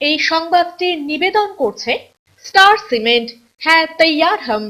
এই সংবাদটি নিবেদন করছে স্টার সিমেন্ট হ্যাঁ তৈয়ার হাম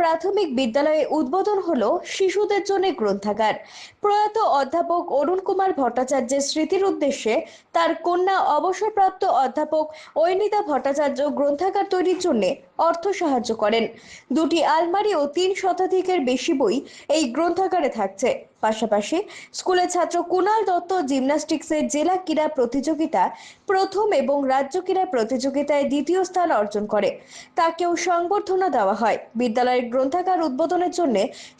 প্রাথমিক বিদ্যালয়ে উদ্বোধন হলো শিশুদের জন্য গ্রন্থাগার। প্রয়াত অধ্যাপক অরুণ কুমার ভট্টাচার্যের স্মৃতির উদ্দেশ্যে তার কন্যা অবসরপ্রাপ্ত অধ্যাপক ঐনিতা ভট্টাচার্য গ্রন্থাগার তৈরির জন্য অর্থ সাহায্য করেন। দুটি আলমারি ও তিন শতাধিকের বেশি বই এই গ্রন্থাগারে থাকছে। পাশাপাশি স্কুলের ছাত্র কুণাল দত্ত জিমন্যাস্টিক্সের জেলা ক্রীড়া প্রতিযোগিতা প্রথম এবং রাজ্য ক্রীড়া প্রতিযোগিতায় দ্বিতীয় স্থান অর্জন করে। তাকেও সংবর্ধনা দেওয়া হয়। বিদ্যালয়ের গ্রন্থাগার উদ্বোধনের জন্য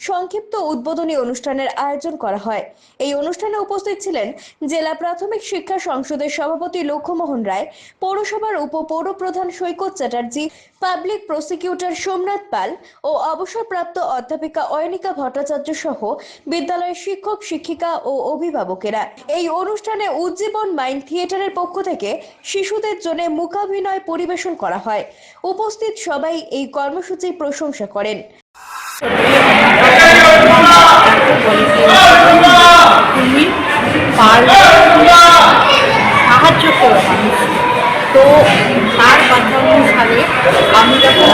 সংক্ষিপ্ত উদ্বোধনী অনুষ্ঠানের আয়োজন করা হয়। এই অনুষ্ঠানে উপস্থিত ছিলেন জেলা প্রাথমিক শিক্ষা সংসদের সভাপতি লক্ষ্যমোহন রায়, পৌরসভার উপ পৌরপ্রধান সৈকত চ্যাটার্জি, পাবলিক প্রসিকিউটর সোমনাথ পাল ও অবসরপ্রাপ্ত অধ্যাপিকা অয়নিকা ভট্টাচার্য সহ বিদ্যালয়ের শিক্ষক, শিক্ষিকা ও অভিভাবকেরা এই অনুষ্ঠানে উজ্জীবন মাইন্ড থিয়েটারের পক্ষ থেকে শিশুদের জন্য মূকাভিনয় পরিবেশন করা হয়। উপস্থিত সবাই এই কর্মসূচির প্রশংসা করেন। সাহায্য করো তো তার কথা অনুসারে আমি যখন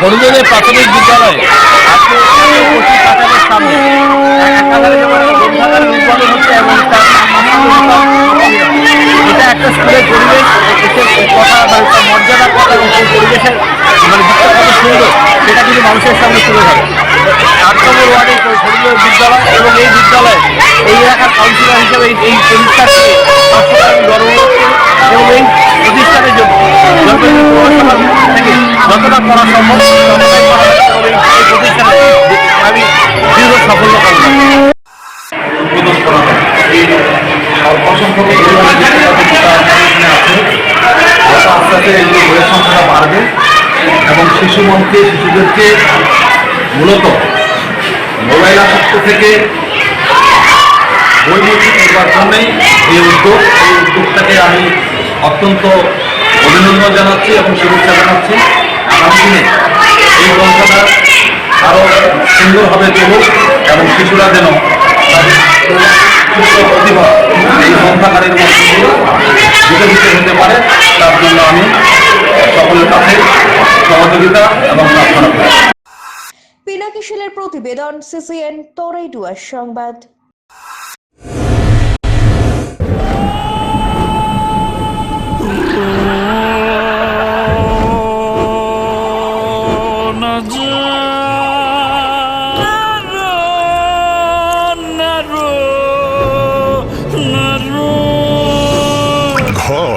হরিজনের প্রাথমিক বিদ্যালয়ে একটা স্কুলের কথা মানে সুন্দর কিন্তু মানুষের সামনে বিদ্যালয় এবং এই বিদ্যালয়ে এই এলাকার কাউন্সিলর হিসেবে এই- গর্ব এবং এই প্রতিষ্ঠানের জন্য। যতটা করা। সম্ভব প্রতিষ্ঠানে আমি দীর্ঘ সাফল্য কামনা। উদ্বোধন করা বাড়বে এবং শিশু মঞ্চে শিশুদেরকে মূলত মোবাইল আসক্ত থেকে বইমুখী করবার জন্যই এই উদ্যোগ, এই উদ্যোগটাকে আমি অত্যন্ত অভিনন্দন জানাচ্ছি এবং শুভেচ্ছা জানাচ্ছি। আগামী দিনে এই গ্রন্থটা আরও সুন্দরভাবে চলুক এবং শিশুরা যেন মধ্যে হতে পারে, তার জন্য আমি সকলের কাছে সহযোগিতা এবং প্রার্থনা করি। পিনাকি শিলের প্রতিবেদন সিসিএন তোরাইটুয়ার সংবাদ।